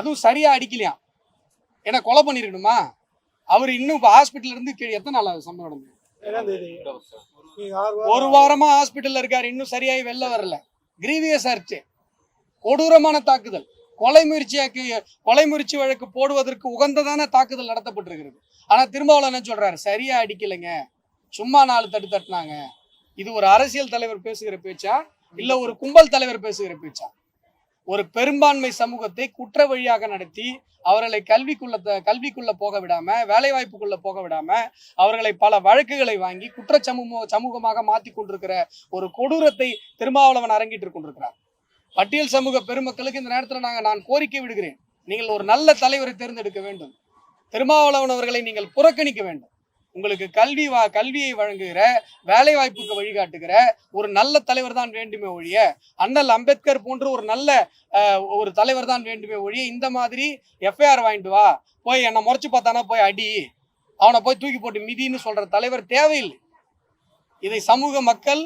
அதுவும் சரியா அடிக்கலையாம். ஏன்னா கொலை பண்ணிருக்கணுமா? அவர் இன்னும் இப்போ ஹாஸ்பிட்டல் இருந்து கீழே எத்தனை நாள் ஆகுது சம்பவம் நடந்து ஒரு வாரமா ஹாஸ்பிட்டல்ல இருக்காரு இன்னும் சரியாகி வெளில வரல. கிரீவியஸ் ஆச்சு கொடூரமான தாக்குதல். கொலை முயற்சியாக்கு கொலை முயற்சி வழக்கு போடுவதற்கு உகந்ததான தாக்குதல் நடத்தப்பட்டிருக்கிறது. ஆனா திருமாவளவன் என்ன சொல்றாரு? சரியா அடிக்கலைங்க. சும்மா நாலு தட்டு தட்டினாங்க. இது ஒரு அரசியல் தலைவர் பேசுகிற பேச்சா? இல்ல ஒரு கும்பல் தலைவர் பேசுகிற பேச்சா? ஒரு பெரும்பான்மை சமூகத்தை குற்ற வழியாக நடத்தி அவர்களை கல்விக்குள்ள கல்விக்குள்ள போக விடாம வேலை வாய்ப்புக்குள்ள போக விடாம அவர்களை பல வழக்குகளை வாங்கி குற்ற சமூக சமூகமாக மாத்தி கொண்டிருக்கிற ஒரு கொடூரத்தை திருமாவளவன் அரங்கிட்டு கொண்டிருக்கிறார். பட்டியல் சமூக பெருமக்களுக்கு இந்த நேரத்தில் நாங்கள் நான் கோரிக்கை விடுகிறேன். நீங்கள் ஒரு நல்ல தலைவரை தேர்ந்தெடுக்க வேண்டும். திருமாவளவன் அவர்களை நீங்கள் புறக்கணிக்க வேண்டும். உங்களுக்கு கல்வி வா கல்வியை வழங்குகிற வேலை வாய்ப்புக்கு வழிகாட்டுகிற ஒரு நல்ல தலைவர் தான் வேண்டுமே ஒழிய அண்ணல் அம்பேத்கர் போன்ற ஒரு நல்ல ஒரு தலைவர் தான் வேண்டுமே ஒழிய இந்த மாதிரி எஃப்ஐஆர் வாங்கிட்டு வா. போய் என்னை முறைச்சு பார்த்தானா போய் அடி. அவனை போய் தூக்கி போட்டு மிதின்னு சொல்ற தலைவர் தேவையில்லை. இதை சமூக மக்கள்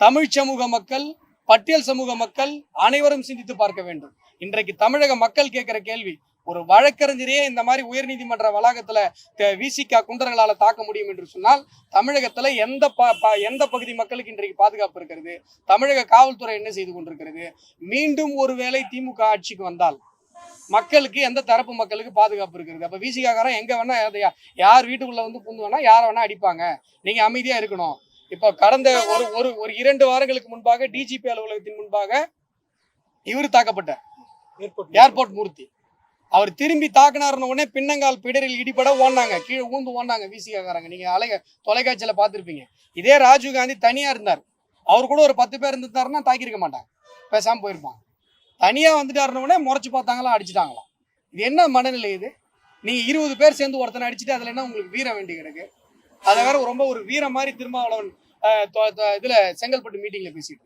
தமிழ் சமூக மக்கள் பட்டியல் சமூக மக்கள் அனைவரும் சிந்தித்து பார்க்க வேண்டும். இன்றைக்கு தமிழக மக்கள் கேட்கிற கேள்வி ஒரு வழக்கறிஞரையே இந்த மாதிரி உயர்நீதிமன்ற வளாகத்துல விசிகா குண்டர்களால தாக்க முடியும் என்று சொன்னால் தமிழகத்துல எந்த எந்த பகுதி மக்களுக்கு இன்றைக்கு பாதுகாப்பு இருக்கிறது? தமிழக காவல்துறை என்ன செய்து கொண்டிருக்கிறது? மீண்டும் ஒருவேளை திமுக ஆட்சிக்கு வந்தால் மக்களுக்கு எந்த தரப்பு மக்களுக்கு பாதுகாப்பு இருக்கிறது? அப்ப விசிகாக்காரன் எங்க வேணா யார் வீட்டுக்குள்ள வந்து புந்து வேணா யாரை வேணா அடிப்பாங்க. நீங்க அமைதியா இருக்கணும். இப்போ கடந்த ஒரு ஒரு ஒரு இரண்டு வாரங்களுக்கு முன்பாக டிஜிபி அலுவலகத்தின் முன்பாக இவர் தாக்கப்பட்டார். ஏர்போர்ட் ஏர்போர்ட் மூர்த்தி. அவர் திரும்பி தாக்குனாருன உடனே பின்னங்கால் பிடரில் இடிபட ஓடினாங்க. கீழே ஊந்து ஓடினாங்க விசிகாக்காரங்க நீங்க அலைக தொலைக்காட்சியில பார்த்திருப்பீங்க. இதே ராஜீவ் காந்தி தனியா இருந்தார். அவர் கூட ஒரு பத்து பேர் இருந்திருந்தாருன்னா தாக்கியிருக்க மாட்டாங்க. பேசாம போயிருப்பாங்க. தனியா வந்துட்டாருன உடனே முறைச்சு பார்த்தாங்களா அடிச்சிட்டாங்களாம் இது என்ன மனநிலை இது? நீங்க இருபது பேர் சேர்ந்து ஒருத்தனை அடிச்சுட்டு அதுல என்ன உங்களுக்கு வீரம் வேண்டி கிடக்கு? அதை வேற ரொம்ப ஒரு வீரம் மாதிரி திருமாவளவன் அஹ், இதுல செங்கல்பட்டு மீட்டிங்ல பேசிட்டு